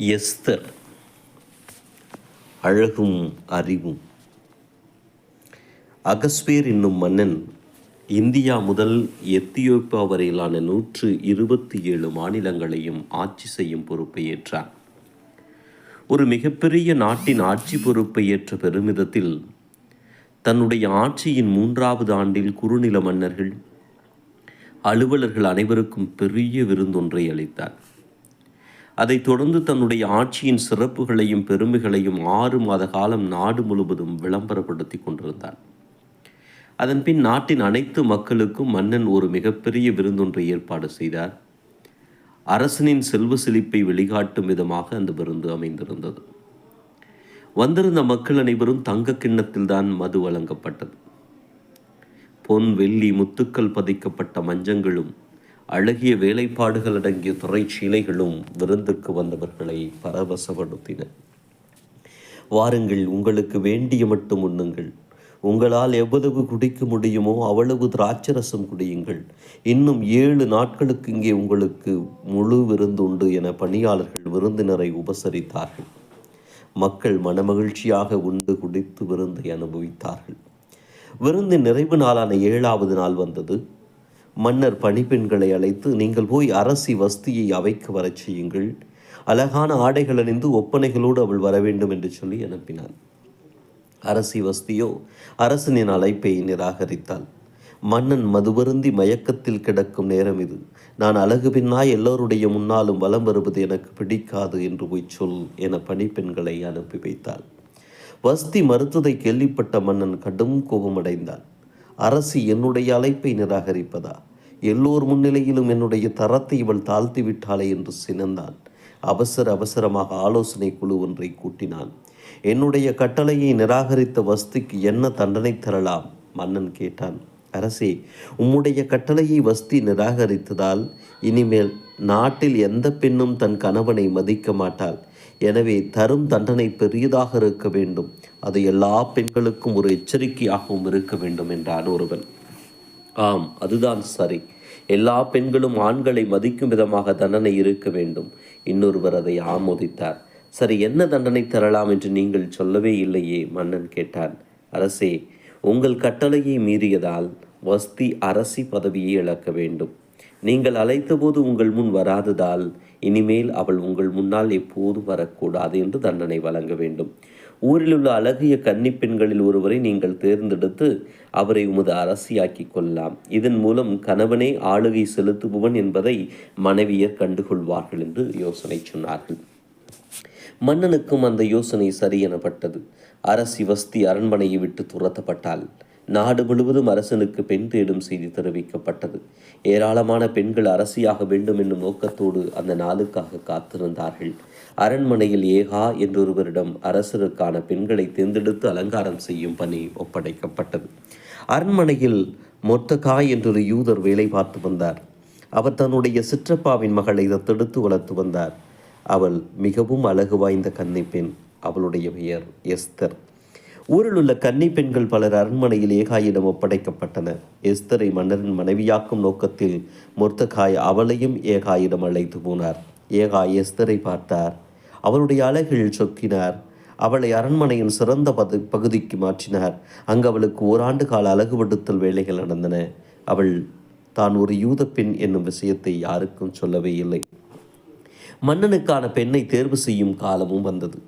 Esther அழகும் அறிவும். அகஸ்வேர் என்னும் மன்னன் இந்தியா முதல் எத்தியோப்பியா வரையிலான நூற்று இருபத்தி ஏழு மாநிலங்களையும் ஆட்சி செய்யும் பொறுப்பை ஏற்றார் ஒரு மிகப்பெரிய நாட்டின் ஆட்சி பொறுப்பை ஏற்ற பெருமிதத்தில் தன்னுடைய ஆட்சியின் மூன்றாவது ஆண்டில் குறுநில மன்னர்கள் அலுவலர்கள் அனைவருக்கும் பெரிய விருந்தொன்றை அளித்தார். அதைத் தொடர்ந்து தன்னுடைய ஆட்சியின் சிறப்புகளையும் பெருமைகளையும் ஆறு மாத காலம் நாடு முழுவதும் விளம்பரப்படுத்தி கொண்டிருந்தார். அதன்பின் நாட்டின் அனைத்து மக்களுக்கும் மன்னன் ஒரு மிகப்பெரிய விருந்தொன்றை ஏற்பாடு செய்தார். அரசனின் செல்வ செழிப்பை வெளிகாட்டும் விதமாக அந்த விருந்து அமைந்திருந்தது. வந்திருந்த மக்கள் அனைவரும் தங்க கிண்ணத்தில்தான் மது வழங்கப்பட்டது. பொன் வெள்ளி முத்துக்கள் பதிக்கப்பட்ட மஞ்சங்களும் அழகிய வேலைப்பாடுகள் அடங்கிய துறைச்சீலைகளும் விருந்துக்கு வந்தவர்களை பரவசப்படுத்தின. வாருங்கள் உங்களுக்கு வேண்டிய மட்டும் உண்ணுங்கள். உங்களால் எவ்வளவு குடிக்க முடியுமோ அவ்வளவு திராட்சரசம் குடியுங்கள். இன்னும் ஏழு நாட்களுக்கு இங்கே உங்களுக்கு முழு விருந்து உண்டு என பணியாளர்கள் விருந்தினரை உபசரித்தார்கள். மக்கள் மனமகிழ்ச்சியாக உண்டு குடித்து விருந்தை அனுபவித்தார்கள். விருந்து நிறைவு நாளான ஏழாவது நாள் வந்தது. மன்னர் பணிப்பெண்களை அழைத்து நீங்கள் போய் அரசி வஸ்தியை அவைக்கு வரச் செய்யுங்கள். அழகான ஆடைகள் அணிந்து ஒப்பனைகளோடு அவள் வர வேண்டும் என்று சொல்லி அனுப்பினான். அரசி வஸ்தியோ அரசனின் அழைப்பை நிராகரித்தாள். மன்னன் மதுவருந்தி மயக்கத்தில் கிடக்கும் நேரம் இது. நான் அழகு பின்னாய் எல்லோருடைய முன்னாலும் வலம் வருவது எனக்கு பிடிக்காது என்று போய் சொல் என பணிப்பெண்களை அனுப்பி வைத்தாள். வஸ்தி மறுத்ததை கேள்விப்பட்ட மன்னன் கடும் கோபமடைந்தான் அரசி என்னுடைய அழைப்பை நிராகரிப்பதா? எல்லோர் முன்னிலையிலும் என்னுடைய தரத்தை இவள் தாழ்த்தி விட்டாளே என்று சினந்தான். அவசர அவசரமாக ஆலோசனை குழு ஒன்றை கூட்டினான். என்னுடைய கட்டளையை நிராகரித்த வஸ்திக்கு என்ன தண்டனை தரலாம்? மன்னன் கேட்டான். அரசே உம்முடைய கட்டளையை வஸ்தி நிராகரித்ததால் இனிமேல் நாட்டில் எந்த பெண்ணும் தன் கணவனை மதிக்க மாட்டாள். எனவே தரும் தண்டனை பெரியதாக இருக்க வேண்டும். அது எல்லா பெண்களுக்கும் ஒரு எச்சரிக்கையாகவும் இருக்க வேண்டும் என்றான் ஒருவன். ஆம் அதுதான் சரி. எல்லா பெண்களும் ஆண்களை மதிக்கும் விதமாக தண்டனை இருக்க வேண்டும். இன்னொருவர் அதை ஆமோதித்தார். சரி என்ன தண்டனை தரலாம் என்று நீங்கள் சொல்லவே இல்லையே மன்னன் கேட்டான். அரசே உங்கள் கட்டளையை மீறியதால் வஸ்தி அரசி பதவியை இழக்க வேண்டும். நீங்கள் அழைத்தபோது உங்கள் முன் வராததால் இனிமேல் அவள் உங்கள் முன்னால் எப்போதும் வரக்கூடாது என்று தண்டனை வழங்க வேண்டும். ஊரில் உள்ள அழகிய கன்னி பெண்களில் ஒருவரை நீங்கள் தேர்ந்தெடுத்து அவரை உமது அரசியாக்கி கொள்ளலாம். இதன் மூலம் கணவனே ஆளுகை செலுத்துபவன் என்பதை மனைவியர் கண்டுகொள்வார்கள் என்று யோசனை சொன்னார்கள். மன்னனுக்கும் அந்த யோசனை சரி எனப்பட்டது. அரசி வஸ்தி அரண்மனையை விட்டு துரத்தப்பட்டாள். நாடு முழுவதும் அரசனுக்கு பெண் தேடும் செய்தி தெரிவிக்கப்பட்டது. ஏராளமான பெண்கள் அரசியாக வேண்டும் என்னும் நோக்கத்தோடு அந்த நாளுக்காக காத்திருந்தார்கள். அரண்மனையில் ஏகா என்றொருவரிடம் அரசருக்கான பெண்களை தேர்ந்தெடுத்து அலங்காரம் செய்யும் பணி ஒப்படைக்கப்பட்டது. அரண்மனையில் மொத்தகாய் என்றொரு யூதர் வேலை பார்த்து வந்தார். அவர் தன்னுடைய சிற்றப்பாவின் மகளை தத்தெடுத்து வளர்த்து வந்தார். அவள் மிகவும் அழகு வாய்ந்த கன்னி பெண் அவளுடைய பெயர் எஸ்தர். ஊரில் உள்ள கன்னி பெண்கள் பலர் அரண்மனையில் ஏகாயிடம் ஒப்படைக்கப்பட்டனர். எஸ்தரை மன்னரின் மனைவியாக்கும் நோக்கத்தில் முர்த்தகாய் அவளையும் ஏகாயிடம் அழைத்து போனார். ஏகா எஸ்தரை பார்த்தார். அவளுடைய அழகில் சொக்கினார். அவளை அரண்மனையின் சிறந்த பது பகுதிக்கு மாற்றினார். அங்கு அவளுக்கு ஓராண்டு கால அழகுபடுத்தல் வேலைகள் நடந்தன. அவள் தான் ஒரு யூத பெண் என்னும் விஷயத்தை யாருக்கும் சொல்லவே இல்லை. மன்னனுக்கான பெண்ணை தேர்வு செய்யும் காலமும் வந்தது.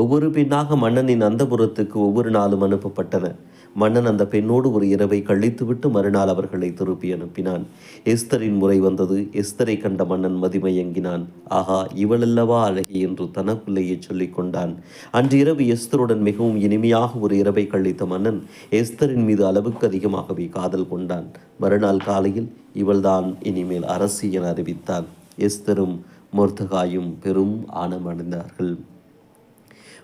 ஒவ்வொரு பெண்ணாக மன்னனின் அந்தபுரத்துக்கு ஒவ்வொரு நாளும் அனுப்பப்பட்டன. மன்னன் அந்த பெண்ணோடு ஒரு இரவை கழித்துவிட்டு மறுநாள் அவர்களை திருப்பி அனுப்பினான். எஸ்தரின் முறை வந்தது. எஸ்தரை கண்ட மன்னன் மதிமயங்கினான். ஆஹா இவளல்லவா அழகி என்று தனக்குள்ளேயே சொல்லிக் கொண்டான். அன்று இரவு எஸ்தருடன் மிகவும் இனிமையாக ஒரு இரவை கழித்த மன்னன் எஸ்தரின் மீது அளவுக்கு அதிகமாகவே காதல் கொண்டான். மறுநாள் காலையில் இவள்தான் இனிமேல் அரசி என அறிவித்தான். எஸ்தரும் மொர்தகாயும் பெரும் ஆனமடைந்தார்கள்.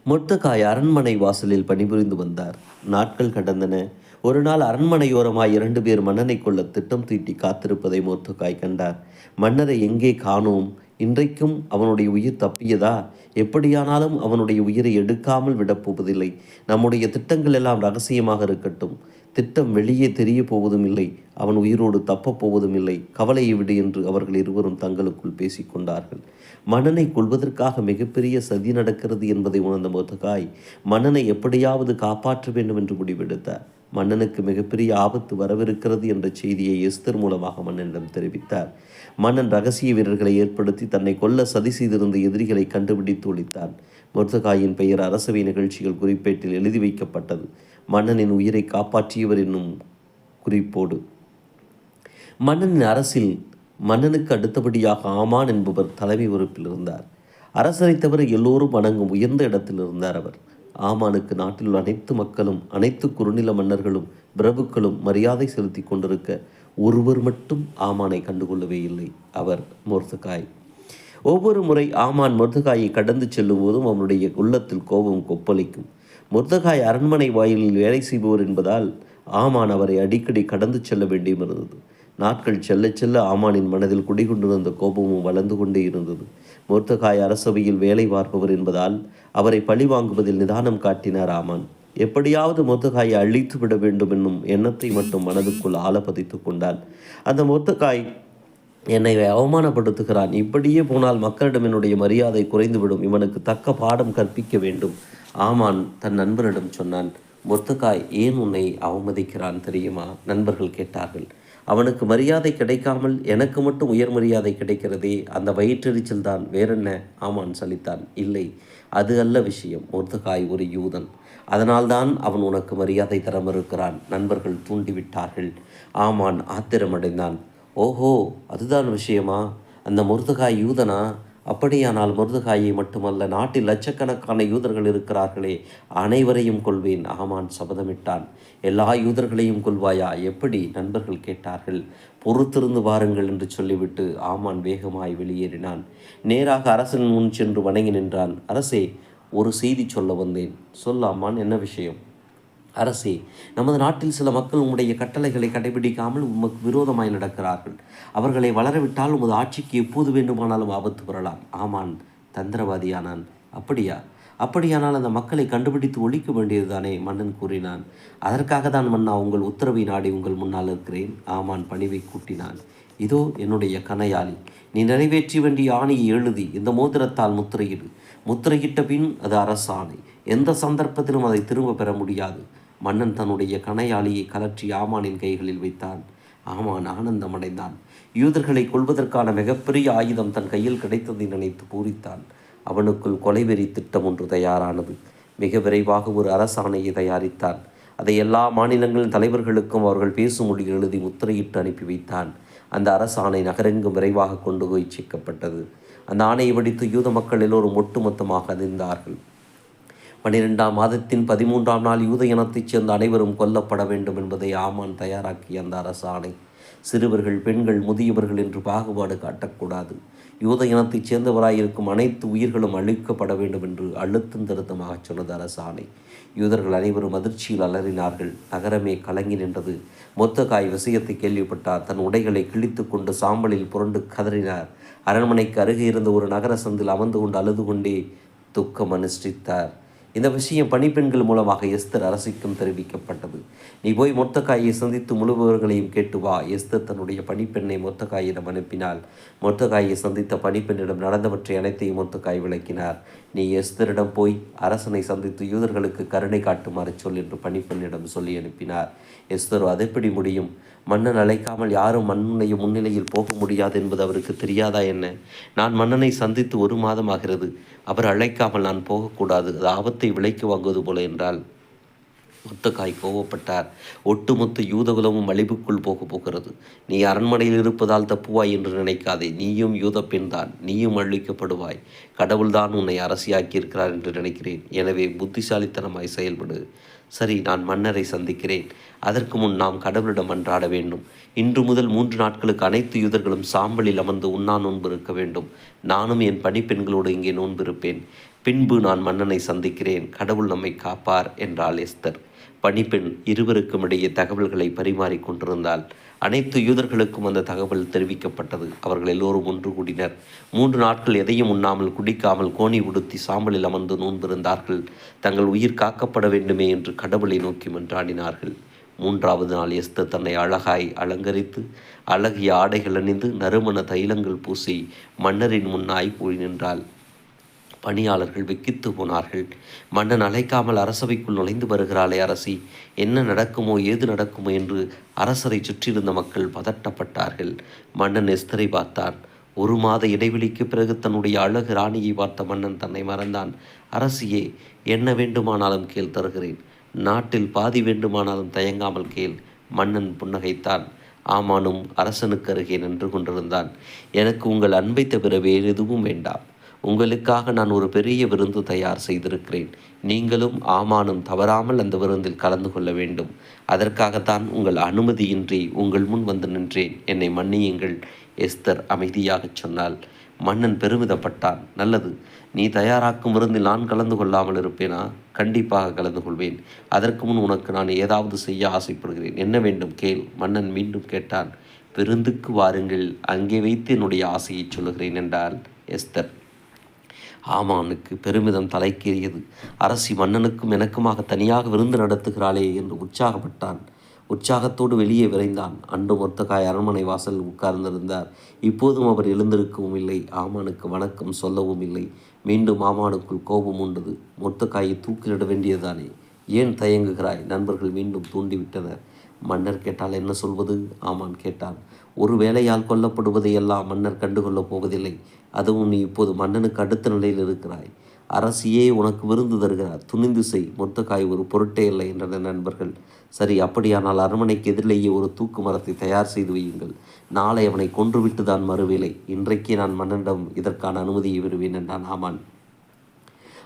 மொர்தகாய் அரண்மனை வாசலில் பணிபுரிந்து வந்தார். நாட்கள் கடந்தன. ஒரு நாள் அரண்மனையோரமாய் இரண்டு பேர் மன்னனை கொள்ள திட்டம் தீட்டி காத்திருப்பதை மொர்தகாய் கண்டார். மன்னரை எங்கே காணோம்? இன்றைக்கும் அவனுடைய உயிர் தப்பியதா? எப்படியானாலும் அவனுடைய உயிரை எடுக்காமல் விடப்போவதில்லை நம்முடைய திட்டங்கள் எல்லாம் ரகசியமாக இருக்கட்டும். திட்டம் வெளியே தெரிய போவதும் இல்லை. அவன் உயிரோடு தப்பப் போவதும் இல்லை. கவலையை விடு என்று அவர்கள் இருவரும் தங்களுக்குள் பேசிக்கொண்டார்கள் மன்னனை கொள்வதற்காக மிகப்பெரிய சதி நடக்கிறது என்பதை உணர்ந்த மொத்தகாய் மன்னனை எப்படியாவது காப்பாற்ற வேண்டும் என்று முடிவெடுத்தார் மன்னனுக்கு மிகப்பெரிய ஆபத்து வரவிருக்கிறது என்ற செய்தியை எஸ்தர் மூலமாக மன்னனிடம் தெரிவித்தார். மன்னன் ரகசிய வீரர்களை ஏற்படுத்தி தன்னை கொல்ல சதி செய்திருந்த எதிரிகளை கண்டுபிடித்து ஒழித்தான். முர்தகாயின் பெயர் அரசவை நிகழ்ச்சிகள் குறிப்பேட்டில் எழுதி வைக்கப்பட்டது. மன்னனின் உயிரை காப்பாற்றியவர் என்னும் குறிப்போடு. மன்னனின் அரசில் மன்னனுக்கு அடுத்தபடியாக ஆமான் என்பவர் தலைமை பொறுப்பில் இருந்தார். அரசரை தவிர எல்லோரும் வணங்கும் உயர்ந்த இடத்தில் இருந்தார் அவர். ஆமானுக்கு நாட்டில் உள்ள அனைத்து மக்களும் அனைத்து குறுநில மன்னர்களும் பிரபுக்களும் மரியாதை செலுத்தி கொண்டிருக்க ஒருவர் மட்டும் ஆமானை கண்டுகொள்ளவே இல்லை அவர் மோர்த்துகாய் ஒவ்வொரு முறை ஆமான் மொர்துகாயை கடந்து செல்லும் போதும் அவனுடைய உள்ளத்தில் கோபம் கொப்பளிக்கும். முர்தகாய் அரண்மனை வாயிலில் வேலை செய்பவர் என்பதால் ஆமான் அவரை அடிக்கடி கடந்து செல்ல வேண்டியும் இருந்தது நாட்கள் செல்ல செல்ல ஆமானின் மனதில் குடிகொண்டிருந்த கோபமும் வளர்ந்து கொண்டே இருந்தது. முர்தகாய் அரசவையில் வேலை பார்ப்பவர் என்பதால் அவரை பழி வாங்குவதில் நிதானம் காட்டினார் ஆமான். எப்படியாவது மொர்தகாயை அழித்து விட வேண்டும் என்னும் எண்ணத்தை மட்டும் மனதுக்குள் ஆழ பதித்துக் கொண்டான் அந்த முர்த்தகாய் என்னை அவமானப்படுத்துகிறான். இப்படியே போனால் மக்களிடம் என்னுடைய மரியாதை குறைந்துவிடும். இவனுக்கு தக்க பாடம் கற்பிக்க வேண்டும். ஆமான் தன் நண்பரிடம் சொன்னான் மொர்தகாய் ஏன் உன்னை அவமதிக்கிறான் தெரியுமா? நண்பர்கள் கேட்டார்கள் அவனுக்கு மரியாதை கிடைக்காமல் எனக்கு மட்டும் உயர் மரியாதை கிடைக்கிறதே அந்த வயிற்றெரிச்சல் தான். வேறென்ன? ஆமான் சலித்தான் இல்லை அது அல்ல விஷயம் மொர்தகாய் ஒரு யூதன். அதனால்தான் அவன் உனக்கு மரியாதை தர மறுக்கிறான். நண்பர்கள் தூண்டிவிட்டார்கள் ஆமான் ஆத்திரமடைந்தான். ஓஹோ அதுதான் விஷயமா? அந்த முருதகாய் யூதனா? அப்படியானால் முருதுகாயை மட்டுமல்ல நாட்டில் லட்சக்கணக்கான யூதர்கள் இருக்கிறார்களே அனைவரையும் கொள்வேன் ஆமான் சபதமிட்டான். எல்லா யூதர்களையும் கொள்வாயா எப்படி? நண்பர்கள் கேட்டார்கள். பொறுத்திருந்து வாருங்கள் என்று சொல்லிவிட்டு ஆமான் வேகமாய் வெளியேறினான். நேராக அரசன் முன் சென்று வணங்கி நின்றான். அரசே ஒரு செய்தி சொல்ல வந்தேன். சொல்லாமான் என்ன விஷயம்? அரசே நமது நாட்டில் சில மக்கள் உம்முடைய கட்டளைகளை கடைபிடிக்காமல் உமக்கு விரோதமாய் நடக்கிறார்கள். அவர்களை வளரவிட்டால் உமது ஆட்சிக்கு எப்போது வேண்டுமானாலும் ஆபத்து வரலாம். ஆமான் தந்திரவாதியானான். அப்படியா? அப்படியானால் அந்த மக்களை கண்டுபிடித்து ஒழிக்க வேண்டியதுதானே மன்னன் கூறினான். அதற்காக தான் மன்னா உங்கள் உத்தரவை நாடி உங்கள் முன்னால் இருக்கிறேன் ஆமான் பணிவை கூட்டினான். இதோ என்னுடைய கனையாளி நீ நிறைவேற்றி வேண்டிய ஆணையை எழுதி இந்த மோதிரத்தால் முத்திரையிடு. முத்திரையிட்ட பின் அது அரசாணை. எந்த சந்தர்ப்பத்திலும் அதை திரும்ப பெற முடியாது. மன்னன் தன்னுடைய கணையாளியை கலற்றி ஆமானின் கைகளில் வைத்தான். ஆமான் ஆனந்தமடைந்தான். யூதர்களை கொள்வதற்கான மிகப்பெரிய ஆயுதம் தன் கையில் கிடைத்ததை நினைத்து பூரித்தான். அவனுக்குள் கொலைவெறி திட்டம் ஒன்று தயாரானது. மிக விரைவாக ஒரு அரசாணையை தயாரித்தான். அதை எல்லா மாநிலங்களின் தலைவர்களுக்கும் அவர்கள் பேசும் மொழி எழுதி முத்திரையிட்டு அனுப்பி வைத்தான். அந்த அரசாணை நகரெங்கும் விரைவாக கொண்டு போய் சேர்க்கப்பட்டது. அந்த ஆணையை வடித்து யூத மக்கள் எல்லோரும் ஒட்டுமொத்தமாக அதிர்ந்தார்கள். பனிரெண்டாம் மாதத்தின் பதிமூன்றாம் நாள் யூத இனத்தைச் சேர்ந்த அனைவரும் கொல்லப்பட வேண்டும் என்பதை ஆமான் தயாராக்கிய அந்த அரசாணை. சிறுவர்கள் பெண்கள் முதியவர்கள் என்று பாகுபாடு காட்டக்கூடாது. யூத இனத்தைச் சேர்ந்தவராயிருக்கும் அனைத்து உயிர்களும் அழிக்கப்பட வேண்டும் என்று அழுத்தம் திருத்தமாக சொன்னது அரசாணை. யூதர்கள் அனைவரும் அதிர்ச்சியில் அலறினார்கள். நகரமே கலங்கி நின்றது. மொத்தகாய் விஷயத்தை கேள்விப்பட்டார். தன் உடைகளை கிழித்து கொண்டு சாம்பலில் புரண்டு கதறினார். அரண்மனைக்கு அருகே இருந்த ஒரு நகர சந்தில் அமர்ந்து கொண்டு அழுது கொண்டே துக்கம் அனுஷ்டித்தார். இந்த விஷயம் பணிப்பெண்கள் மூலமாக எஸ்தர் அரசுக்கும் தெரிவிக்கப்பட்டது. நீ போய் மொத்தக்காயை சந்தித்து முழுபவர்களையும் கேட்டு வா. எஸ்தர் தன்னுடைய பணிப்பெண்ணை மொத்தக்காயிடம் அனுப்பினால் மொத்தக்காயை சந்தித்த பணிப்பெண்ணிடம் நடந்தவற்றை அனைத்தையும் மொத்தக்காய் விளக்கினார். நீ எஸ்தரிடம் போய் அரசனை சந்தித்து யூதர்களுக்கு கருணை காட்டுமாறு சொல் என்று பணிப்பெண்ணிடம் சொல்லி அனுப்பினார். எஸ்தரோ அதெப்படி முடியும்? மன்னன் அழைக்காமல் யாரும் மன்னனுடைய முன்னிலையில் போக முடியாது என்பது அவருக்கு தெரியாதா என்ன? நான் மன்னனை சந்தித்து ஒரு மாதம் ஆகிறது. அவர் அழைக்காமல் நான் போகக்கூடாது. அது ஆபத்தை விலைக்கு வாங்குவது போல என்றால் முத்தக்காய் கோவப்பட்டார். ஒட்டுமொத்த யூதகுலமும் அழிவுக்குள் போக போகிறது. நீ அரண்மனையில் இருப்பதால் தப்புவாய் என்று நினைக்காதே. நீயும் யூத பெண்தான் நீயும் அழிக்கப்படுவாய். கடவுள்தான் உன்னை அரசியாக்கியிருக்கிறார் என்று நினைக்கிறேன். எனவே புத்திசாலித்தனமாய் செயல்படு. சரி நான் மன்னரை சந்திக்கிறேன். அதற்கு முன் நாம் கடவுளிடம் அன்றாட வேண்டும். இன்று முதல் மூன்று நாட்களுக்கு அனைத்து யூதர்களும் சாம்பலில் அமர்ந்து உண்ணா நோன்பு இருக்க வேண்டும். நானும் என் பணிப்பெண்களோடு இங்கே நோன்பிருப்பேன் பின்பு நான் மன்னனை சந்திக்கிறேன். கடவுள் நம்மை காப்பார் என்றாள் எஸ்தர். பணிப்பெண் இருவருக்கும் இடையே தகவல்களை பரிமாறிக் கொண்டிருந்தாள். அனைத்து யூதர்களுக்கும் அந்த தகவல் தெரிவிக்கப்பட்டது. அவர்கள் எல்லோரும் ஒன்று கூடினர். மூன்று நாட்கள் எதையும் உண்ணாமல் குடிக்காமல் கோணி உடுத்தி சாம்பலில் அமர்ந்து நோன்பிருந்தார்கள். தங்கள் உயிர் காக்கப்பட வேண்டுமே என்று கடவுளை நோக்கி மன்றாடினார்கள். மூன்றாவது நாள் எஸ்தர் தன்னை அழகாய் அலங்கரித்து அழகிய ஆடைகள் அணிந்து நறுமண தைலங்கள் பூசி மன்னரின் முன்னாய் போய் நின்றாள். பணியாளர்கள் வெக்கித்து போனார்கள். மன்னன் அழைக்காமல் அரசவைக்குள் நுழைந்து வருகிறாளே அரசி என்ன நடக்குமோ ஏது நடக்குமோ என்று அரசரை சுற்றியிருந்த மக்கள் பதட்டப்பட்டார்கள். மன்னன் எஸ்தரை பார்த்தான். ஒரு மாத இடைவெளிக்கு பிறகு தன்னுடைய அழகு ராணியை பார்த்த மன்னன் தன்னை மறந்தான். அரசியே என்ன வேண்டுமானாலும் கேள் தருகிறேன். நாட்டில் பாதி வேண்டுமானாலும் தயங்காமல் கேள். மன்னன் புன்னகைத்தான். ஆமானும் அரசனுக்கு அருகே நின்று கொண்டிருந்தான். எனக்கு உங்கள் அன்பை தவிர வேறு எதுவும் வேண்டாம். உங்களுக்காக நான் ஒரு பெரிய விருந்து தயார் செய்திருக்கிறேன். நீங்களும் ஆமானும் தவறாமல் அந்த விருந்தில் கலந்து கொள்ள வேண்டும். அதற்காகத்தான் உங்கள் அனுமதியின்றி உங்கள் முன் வந்து நின்றேன். என்னை மன்னியுங்கள் எஸ்தர் அமைதியாகச் சொன்னாள். மன்னன் பெருமிதப்பட்டான். நல்லது நீ தயாராக்கும் விருந்தில் நான் கலந்து கொள்ளாமல் இருப்பேனா? கண்டிப்பாக கலந்து கொள்வேன். அதற்கு முன் உனக்கு நான் ஏதாவது செய்ய ஆசைப்படுகிறேன். என்ன வேண்டும்? கேள். மன்னன் மீண்டும் கேட்டான். விருந்துக்கு வாருங்கள். அங்கே வைத்து என்னுடைய ஆசையை சொல்லுகிறேன் என்றாள் எஸ்தர். ஆமானுக்கு பெருமிதம் தலைக்கேறியது. அரசி மன்னனுக்கும் எனக்குமாக தனியாக விருந்து நடத்துகிறாளே என்று உற்சாகப்பட்டான். உற்சாகத்தோடு வெளியே விரைந்தான். அன்று மொத்தக்காய் அரண்மனை வாசல் உட்கார்ந்திருந்தார். இப்போதும் அவர் எழுந்திருக்கவும் இல்லை. ஆமானுக்கு வணக்கம் சொல்லவும் இல்லை. மீண்டும் ஆமானுக்குள் கோபம் உண்டது. மொத்தக்காயை தூக்கிலிட வேண்டியதுதானே? ஏன் தயங்குகிறாய்? நண்பர்கள் மீண்டும் தூண்டிவிட்டனர். மன்னர் கேட்டால் என்ன சொல்வது? ஆமான் கேட்டான். ஒரு வேலையால் கொல்லப்படுவதையெல்லாம் மன்னர் கண்டுகொள்ளப் போவதில்லை. அதுவும் நீ இப்போது மன்னனுக்கு அடுத்த நிலையில் இருக்கிறாய். அரசியே உனக்கு விருந்து தருகிறார். துணிந்து செய். முத்தக்காய் ஒரு பொருட்டே இல்லை என்றனர் நண்பர்கள். சரி அப்படியானால் அரண்மனைக்கு எதிரிலேயே ஒரு தூக்கு மரத்தை தயார் செய்து வையுங்கள். நாளை அவனை கொன்றுவிட்டு தான் மறுவேலை இன்றைக்கே நான் மன்னனிடம் இதற்கான அனுமதியை பெறுவேன் என்றான் ஆமான்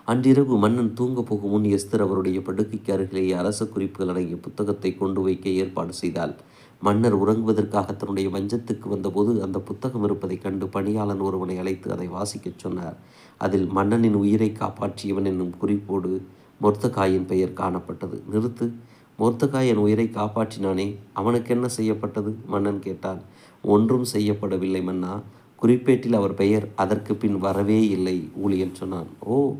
அன்றிரவு மன்னன் தூங்கப் போகும் முன் எஸ்தர் அவருடைய படுக்கைக்கு அருகிலேயே அரச குறிப்புகள் அடங்கிய புத்தகத்தை கொண்டு வைக்க ஏற்பாடு செய்தாள். மன்னர் உறங்குவதற்காக தன்னுடைய வஞ்சத்துக்கு வந்தபோது அந்த புத்தகம் இருப்பதைக் கண்டு பணியாளன் ஒருவனை அழைத்து அதை வாசிக்கச் சொன்னார். அதில் மன்னனின் உயிரை காப்பாற்றியவன் என்னும் குறிப்போடு மொர்த்தகாயின் பெயர் காணப்பட்டது. நிறுத்து மொர்த்தகாய் என் உயிரை காப்பாற்றினானே அவனுக்கு என்ன செய்யப்பட்டது? மன்னன் கேட்டான். ஒன்றும் செய்யப்படவில்லை மன்னா குறிப்பேட்டில் அவர் பெயர் அதற்கு பின் வரவே இல்லை ஊழியன் சொன்னான். ஓ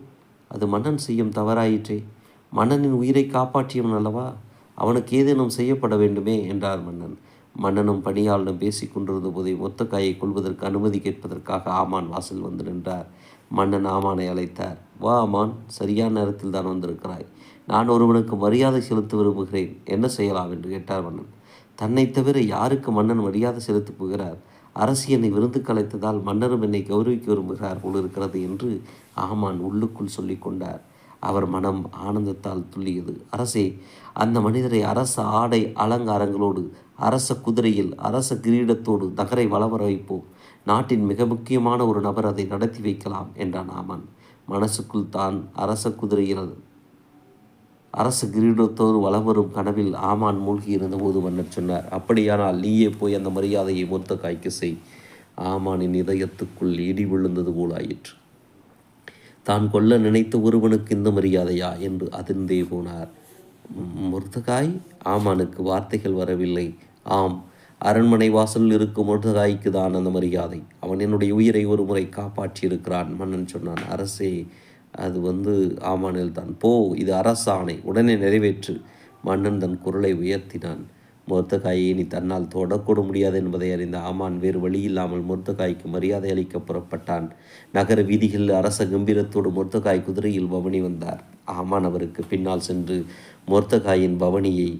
அது மன்னன் செய்யும் தவறாயிற்றே. மன்னனின் உயிரை காப்பாற்றியவன் அல்லவா? அவனுக்கு ஏதேனும் செய்யப்பட வேண்டுமே என்றார் மன்னன். மன்னனும் பணியாளனும் பேசிக் கொண்டிருந்த போதே மொத்தக்காயை கொள்வதற்கு அனுமதி கேட்பதற்காக ஆமான் வாசல் வந்து நின்றார். மன்னன் ஆமானை அழைத்தார். வா ஆமான் சரியான நேரத்தில் தான் வந்திருக்கிறாய். நான் ஒருவனுக்கு மரியாதை செலுத்த விரும்புகிறேன். என்ன செய்யலாம் என்று கேட்டார் மன்னன். தன்னை தவிர யாருக்கு மன்னன் மரியாதை செலுத்தி போகிறார்? அரசு என்னை விருந்து கலைத்ததால் மன்னரும் என்னை கௌரவிக்க விரும்புகிறார் போல் இருக்கிறது என்று ஆமான் உள்ளுக்குள் சொல்லி கொண்டார். அவர் மனம் ஆனந்தத்தால் துள்ளியது. அரசே அந்த மனிதரை அரச ஆடை அலங்காரங்களோடு அரச குதிரையில் அரச கிரீடத்தோடு நகரை வளவர வைப்போம். நாட்டின் மிக முக்கியமான ஒரு நபர் அதை நடத்தி வைக்கலாம் என்றான் ஆமான். மனசுக்குள் தான் அரச குதிரையில் அரச கிரீடத்தோடு வளவரும் கனவில் ஆமான் மூழ்கி இருந்தபோது மன்னர் சொன்னார். அப்படியானால் நீயே போய் அந்த மரியாதையை மொத்த காய்க்க செய். ஆமானின் இதயத்துக்குள் இடி விழுந்தது போலாயிற்று. தான் கொல்ல நினைத்த ஒருவனுக்கு இந்த மரியாதையா? என்று அதிர்ந்தே போனார். முருத்தகாய் ஆமானுக்கு வார்த்தைகள் வரவில்லை. ஆம் அரண்மனை வாசலில் இருக்கும் முருத்தகாய்க்கு தான் அந்த மரியாதை. அவன் என்னுடைய உயிரை ஒரு முறை காப்பாற்றியிருக்கிறான் மன்னன் சொன்னான். அரசே அது வந்து ஆமானில் தான். போ இது அரசாணை. உடனே நிறைவேற்று. மன்னன் தன் குரலை உயர்த்தினான். முர்த்தகாயை இனி தன்னால் தொடக்கூட முடியாது என்பதை அறிந்த ஆமான் வேறு வழியில்லாமல் முர்த்தகாய்க்கு மரியாதை அளிக்க புறப்பட்டான். நகர வீதிகளில் அரச கம்பீரத்தோடு முர்த்தகாய் குதிரையில் பவனி வந்தார். ஆமான் அவருக்கு பின்னால் சென்று முர்த்தகாயின் பவனியை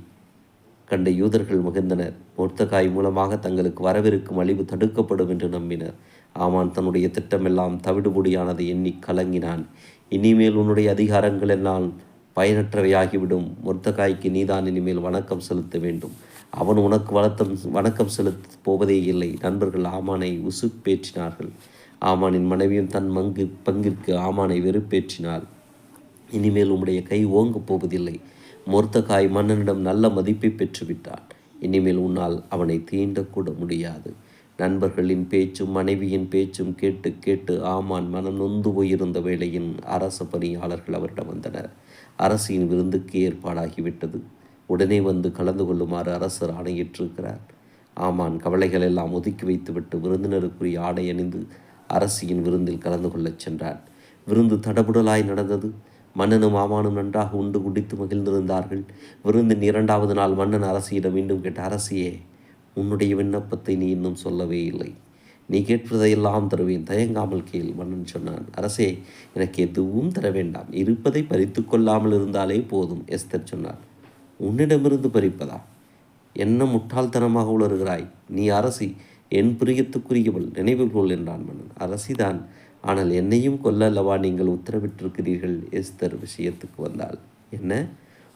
கண்ட யூதர்கள் மகிழ்ந்தனர். முர்த்தகாய் மூலமாக தங்களுக்கு வரவிருக்கும் அழிவு தடுக்கப்படும் என்று நம்பினர். ஆமான் தன்னுடைய திட்டமெல்லாம் தவிடுபொடியானதை எண்ணி கலங்கினான். இனிமேல் உன்னுடைய அதிகாரங்கள் என்னால் பயனற்றவையாகிவிடும். முர்த்தகாய்க்கு நீதான் இனிமேல் வணக்கம் செலுத்த வேண்டும். அவன் உனக்கு வணக்கம் வணக்கம் செலுத்த போவதே இல்லை. நண்பர்கள் ஆமானை உசுப்பேற்றினார்கள். ஆமானின் மனைவியும் தன் மங்கு பங்கிற்கு ஆமானை வெறுப்பேற்றினாள். இனிமேல் உம்முடைய கை ஓங்கப் போவதில்லை. மொர்த்தகாய் மன்னனிடம் நல்ல மதிப்பை பெற்றுவிட்டான் இனிமேல் உன்னால் அவனை தீண்டக்கூட முடியாது. நண்பர்களின் பேச்சும் மனைவியின் பேச்சும் கேட்டு கேட்டு ஆமான் மனம் நொந்து போயிருந்த வேளையின் அரச பணியாளர்கள் அவரிடம் வந்தனர். அரசின் விருந்துக்கு ஏற்பாடாகிவிட்டது. உடனே வந்து கலந்து கொள்ளுமாறு அரசர் ஆணையிட்டிருக்கிறார். ஆமான் கவலைகள் எல்லாம் ஒதுக்கி வைத்துவிட்டு விருந்தினருக்குரிய ஆடை அணிந்து அரசியின் விருந்தில் கலந்து கொள்ளச் சென்றான் விருந்து தடபுடலாய் நடந்தது. மன்னனும் ஆமானும் நன்றாக உண்டு குடித்து மகிழ்ந்திருந்தார்கள். விருந்தின் இரண்டாவது நாள் மன்னன் அரசியிடம் மீண்டும் கேட்ட அரசியே உன்னுடைய விண்ணப்பத்தை நீ இன்னும் சொல்லவே இல்லை. நீ கேட்பதையெல்லாம் தருவேன். தயங்காமல் கேள் மன்னன் சொன்னான். அரசே எனக்கு எதுவும் தர வேண்டாம். இருப்பதை பறித்து கொள்ளாமல் இருந்தாலே போதும் எஸ்தர் சொன்னார். உன்னிடமிருந்து பறிப்பதா என்ன முட்டாள்தனமாக உளறுகிறாய்? நீ அரசி என் பிரியத்துக்குரியவள் நினைவுகொள் கொள் என்றான் மன்னன். அரசிதான். ஆனால் என்னையும் கொல்ல அல்லவா நீங்கள் உத்தரவிட்டிருக்கிறீர்கள்? எஸ்தர் விஷயத்துக்கு வந்தால் என்ன?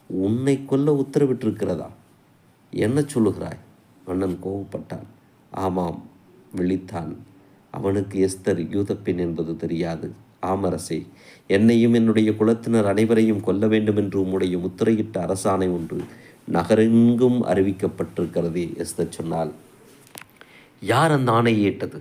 உன்னை கொல்ல உத்தரவிட்டிருக்கிறதா? என்ன சொல்லுகிறாய்? மன்னன் கோவப்பட்டான் ஆமாம் விழித்தான். அவனுக்கு எஸ்தர் யூதப்பெண் என்பது தெரியாது. ஆமரசே என்னையும் என்னுடைய குலத்தினர் அனைவரையும் கொல்ல வேண்டும் என்று உம்முடைய முத்திரையிட்ட அரசாணை ஒன்று நகரெங்கும் அறிவிக்கப்பட்டிருக்கிறது எஸ்தர் சொன்னால். யார் அந்த ஆணையை இட்டது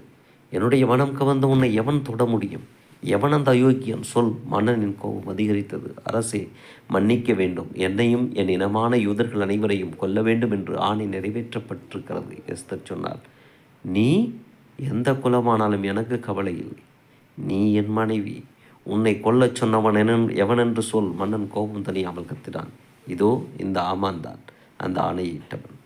என்னுடைய மனம் கவர்ந்த உன்னை எவன் தொட முடியும்? எவன் அந்த அயோக்கியன்? சொல் மன்னனின் கோபம் அதிகரித்தது. அரசே மன்னிக்க வேண்டும். என்னையும் என் இனமான யூதர்கள் அனைவரையும் கொல்ல வேண்டும் என்று ஆணை நிறைவேற்றப்பட்டிருக்கிறது எஸ்தர் சொன்னார் நீ எந்த குலமானாலும் எனக்கு கவலை இல்லை. நீ என் மனைவி. உன்னை கொல்லச் சொன்னவன் என எவனென்று சொல் மன்னன் கோபம் தனியாமல் கத்தினான். இதோ இந்த ஆமான் தான் அந்த ஆணையிட்டவன்.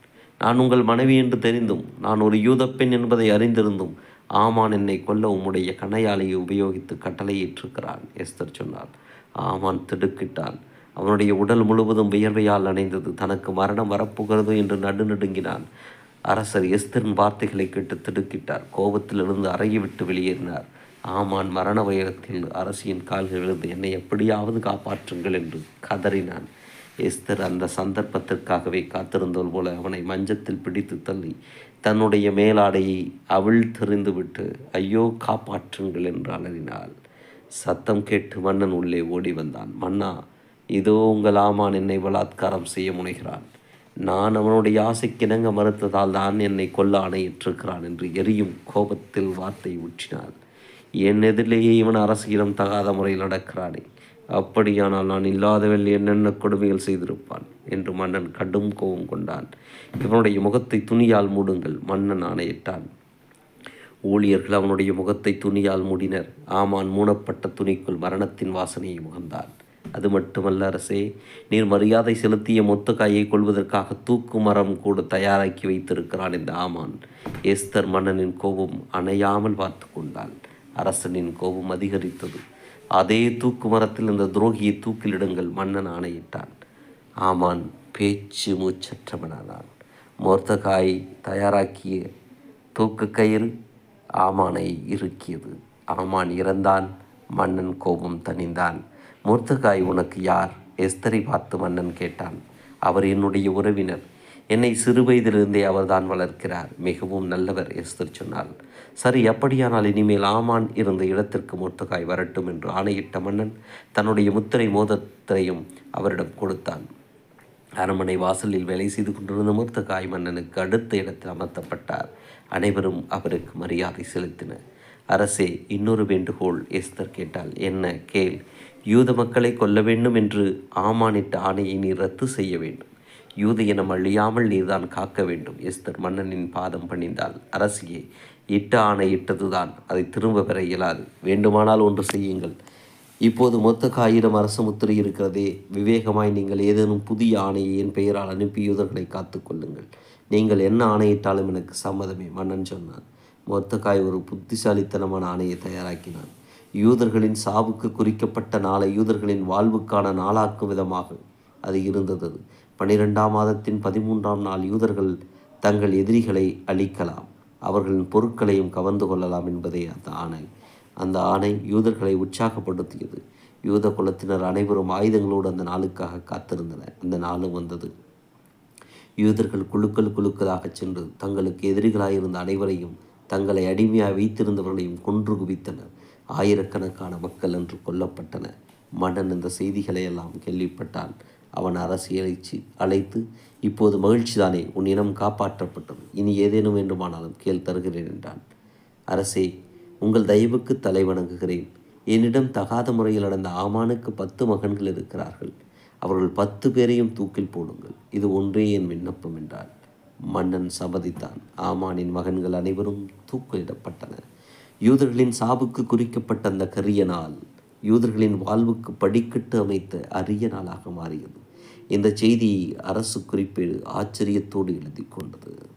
நான் உங்கள் மனைவி என்று தெரிந்தும் நான் ஒரு யூதப்பெண் என்பதை அறிந்திருந்தும் ஆமான் என்னை கொல்ல உம்முடைய கணையாலையை உபயோகித்து கட்டளையிட்டிருக்கிறான் எஸ்தர் சொன்னார். ஆமான் திடுக்கிட்டான். அவனுடைய உடல் முழுவதும் வியர்வையால் அணைந்தது. தனக்கு மரணம் வரப்போகிறது என்று நடுநடுங்கினான் அரசர் எஸ்தரின் வார்த்தைகளை கேட்டு திடுக்கிட்டார். கோபத்திலிருந்து அறையை விட்டு வெளியேறினார். ஆமான் மரண உயரத்தில் அரசியின் கால்களிலிருந்து என்னை எப்படியாவது காப்பாற்றுங்கள் என்று கதறினான். எஸ்தர் அந்த சந்தர்ப்பத்திற்காகவே காத்திருந்தவள் போல அவனை மஞ்சத்தில் பிடித்து தள்ளி தன்னுடைய மேலாடையை அவள் தெரிந்துவிட்டு ஐயோ காப்பாற்றுங்கள் என்று அலறினாள். சத்தம் கேட்டு மன்னன் உள்ளே ஓடி வந்தான். மன்னா இதோ உங்கள் ஆமான் என்னை பலாத்காரம் செய்ய முனைகிறான். நான் அவனுடைய ஆசைக்கிணங்க மறுத்ததால் தான் என்னை கொல்ல ஆணையிட்டிருக்கிறான் என்று எரியும் கோபத்தில் வார்த்தை ஊற்றினாள். என் எதிரிலேயே இவன் அரசியலும் தகாத முறையில் நடக்கிறானே. அப்படியானால் நான் இல்லாதவள் என்னென்ன கொடுமைகள் செய்திருப்பான் என்று மன்னன் கடும் கோபம் கொண்டான். இவனுடைய முகத்தை துணியால் மூடுங்கள் மன்னன் ஆணையிட்டான். ஊழியர்கள் அவனுடைய முகத்தை துணியால் மூடினர். ஆமான் மூடப்பட்ட துணிக்குள் மரணத்தின் வாசனையை முகந்தான். அது மட்டுமல்ல அரசே நீர் மரியாதை செலுத்திய மொத்தக்காயை கொள்வதற்காக தூக்கு மரம் கூட தயாராக்கி வைத்திருக்கிறான் இந்த ஆமான். எஸ்தர் மன்னனின் கோபம் அணையாமல் பார்த்து கொண்டான். அரசனின் கோபம் அதிகரித்தது. அதே தூக்கு மரத்தில் இந்த துரோகியை தூக்கிலிடுங்கள். மன்னன் ஆணையிட்டான். ஆமான் பேச்சு மூச்சற்றவனானான். மோர்த்தகாய் தயாராக்கிய தூக்கு கயிறு ஆமானை இருக்கியது ஆமான் இறந்தான் மன்னன் கோபம் தணிந்தான். மூர்த்தகாய் உனக்கு யார் எஸ்தரை பார்த்து மன்னன் கேட்டான். அவர் என்னுடைய உறவினர். என்னை சிறு வயதிலிருந்தே அவர்தான் வளர்க்கிறார். மிகவும் நல்லவர் எஸ்தர் சொன்னார் சரி அப்படியானால் இனிமேல் ஆமான் இருந்த இடத்திற்கு முத்துக்காய் வரட்டும் என்று ஆணையிட்ட மன்னன் தன்னுடைய முத்திரை மோதத்தையும் அவரிடம் கொடுத்தான். அரண்மனை வாசலில் வேலை செய்து கொண்டிருந்த முத்துக்காய் மன்னனுக்கு அடுத்த இடத்தில் அமர்த்தப்பட்டார். அனைவரும் அவருக்கு மரியாதை செலுத்தினர். அரசே இன்னொரு வேண்டுகோள் எஸ்தர் கேட்டால் என்ன? கேள். யூத மக்களை கொல்ல வேண்டும் என்று ஆமானிட்ட ஆணையை நீ ரத்து செய்ய வேண்டும். யூத இனம் அழியாமல் நீர்தான் காக்க வேண்டும். எஸ்தர் மன்னனின் பாதம் பணிந்தால் அரசியே இட்ட ஆணை இட்டதுதான் அதை திரும்ப பெற இயலாது. வேண்டுமானால் ஒன்று செய்யுங்கள். இப்போது மொத்த காயிரம் அரசு முத்திரை இருக்கிறதே விவேகமாய் நீங்கள் ஏதேனும் புதிய ஆணையை என் பெயரால் அனுப்பி யூதர்களை காத்து கொள்ளுங்கள். நீங்கள் என்ன ஆணையிட்டாலும் எனக்கு சம்மதமே மன்னன் சொன்னான். மொத்தக்காய் ஒரு புத்திசாலித்தனமான ஆணையை தயாராக்கினான். யூதர்களின் சாவுக்கு குறிக்கப்பட்ட நாளை யூதர்களின் வாழ்வுக்கான நாளாக்கும் விதமாக அது இருந்தது. பனிரெண்டாம் மாதத்தின் பதிமூன்றாம் நாள் யூதர்கள் தங்கள் எதிரிகளை அழிக்கலாம். அவர்களின் பொருட்களையும் கவர்ந்து கொள்ளலாம் என்பதே அந்த ஆணை. அந்த ஆணை யூதர்களை உற்சாகப்படுத்தியது. யூத குலத்தினர் அனைவரும் ஆயுதங்களோடு அந்த நாளுக்காக காத்திருந்தனர். அந்த நாளும் வந்தது. யூதர்கள் குழுக்கள் குழுக்களாக சென்று தங்களுக்கு எதிரிகளாயிருந்த அனைவரையும் தங்களை அடிமையாக வைத்திருந்தவர்களையும் கொன்று குவித்தனர். ஆயிரக்கணக்கான மக்கள் என்று கொல்லப்பட்டனர். மன்னன் இந்த செய்திகளை எல்லாம் கேள்விப்பட்டான். அவன் அரசியலைச்சு அழைத்து இப்போது மகிழ்ச்சிதானே உன் இனம் காப்பாற்றப்பட்டது. இனி ஏதேனும் வேண்டுமானாலும் கேள் தருகிறேன் என்றான். அரசே உங்கள் தயவுக்கு தலை வணங்குகிறேன். என்னிடம் தகாத முறையில் நடந்த ஆமானுக்கு பத்து மகன்கள் இருக்கிறார்கள். அவர்கள் பத்து பேரையும் தூக்கில் போடுங்கள். இது ஒன்றே என் விண்ணப்பம் என்றார் மன்னன் சபதித்தான். ஆமானின் மகன்கள் அனைவரும் தூக்கிலிடப்பட்டனர். யூதர்களின் சாவுக்கு குறிக்கப்பட்ட அந்த கரிய நாள் யூதர்களின் வாழ்வுக்கு படிக்கட்டு அமைத்த அரிய நாளாக மாறியது. இந்த செய்தி அரசு குறிப்பேடு ஆச்சரியத்தோடு எழுதி கொண்டது.